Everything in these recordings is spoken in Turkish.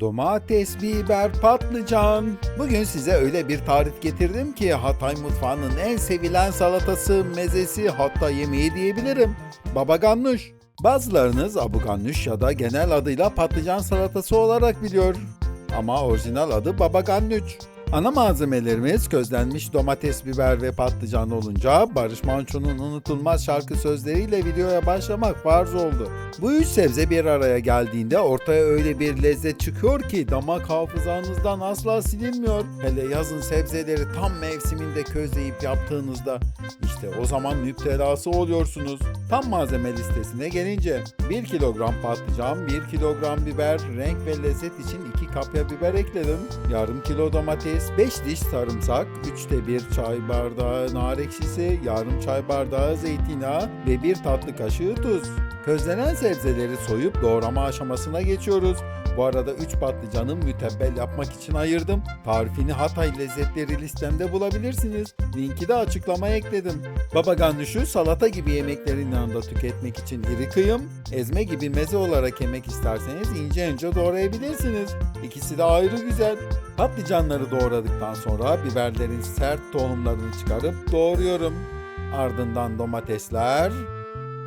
Domates, biber, patlıcan. Bugün size öyle bir tarif getirdim ki Hatay mutfağının en sevilen salatası, mezesi hatta yemeği diyebilirim. Baba ganoush. Bazılarınız abu ya da genel adıyla patlıcan salatası olarak biliyor. Ama orijinal adı baba. Ana malzemelerimiz közlenmiş domates, biber ve patlıcan olunca Barış Manço'nun unutulmaz şarkı sözleriyle videoya başlamak farz oldu. Bu üç sebze bir araya geldiğinde ortaya öyle bir lezzet çıkıyor ki damak hafızanızdan asla silinmiyor. Hele yazın sebzeleri tam mevsiminde közleyip yaptığınızda işte o zaman müptelası oluyorsunuz. Tam malzeme listesine gelince 1 kilogram patlıcan, 1 kilogram biber, renk ve lezzet için 2 kapya biber ekledim. Yarım kilo domates, 5 diş sarımsak, 3'te 1 çay bardağı nar ekşisi, yarım çay bardağı zeytinyağı ve 1 tatlı kaşığı tuz. Közlenen sebzeleri soyup doğrama aşamasına geçiyoruz. Bu arada 3 patlıcanı mütebbel yapmak için ayırdım. Tarifini Hatay lezzetleri listemde bulabilirsiniz. Linki de açıklamaya ekledim. Baba ganuşu salata gibi yemeklerin yanında tüketmek için iri kıyım, ezme gibi meze olarak yemek isterseniz ince ince doğrayabilirsiniz. İkisi de ayrı güzel. Patlıcanları doğradıktan sonra biberlerin sert tohumlarını çıkarıp doğruyorum. Ardından domatesler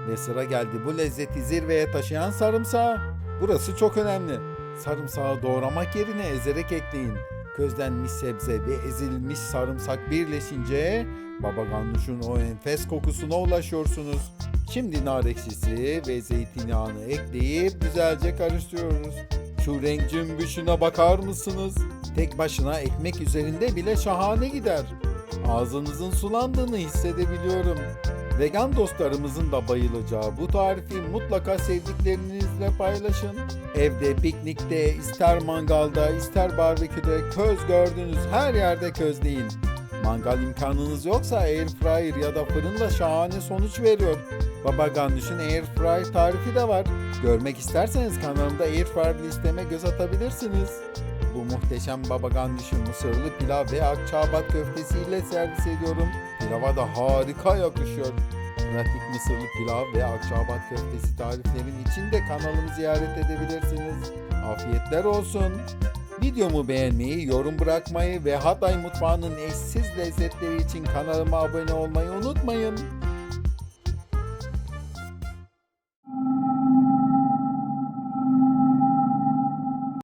ve sıra geldi bu lezzeti zirveye taşıyan sarımsağı. Burası çok önemli. Sarımsağı doğramak yerine ezerek ekleyin. Közlenmiş sebze ve ezilmiş sarımsak birleşince baba ganuşun o enfes kokusuna ulaşıyorsunuz. Şimdi nar ekşisi ve zeytinyağını ekleyip güzelce karıştırıyoruz. Şu renk cümbüşüne bakar mısınız? Tek başına ekmek üzerinde bile şahane gider. Ağzınızın sulandığını hissedebiliyorum. Vegan dostlarımızın da bayılacağı bu tarifi mutlaka sevdiklerinizle paylaşın. Evde, piknikte, ister mangalda, ister barbeküde köz gördüğünüz her yerde közleyin. Mangal imkanınız yoksa air fryer ya da fırınla şahane sonuç veriyor. Baba Ganoush'un air fry tarifi de var. Görmek isterseniz kanalımda air fryer listeme göz atabilirsiniz. Bu muhteşem baba ganoush'u mısırlı pilav ve akçaabat köftesiyle servis ediyorum. Pilava da harika yakışıyor. Pratik mısırlı pilav ve akçaabat köftesi tariflerim için de kanalımı ziyaret edebilirsiniz. Afiyetler olsun. Videomu beğenmeyi, yorum bırakmayı ve Hatay mutfağının eşsiz lezzetleri için kanalıma abone olmayı unutmayın.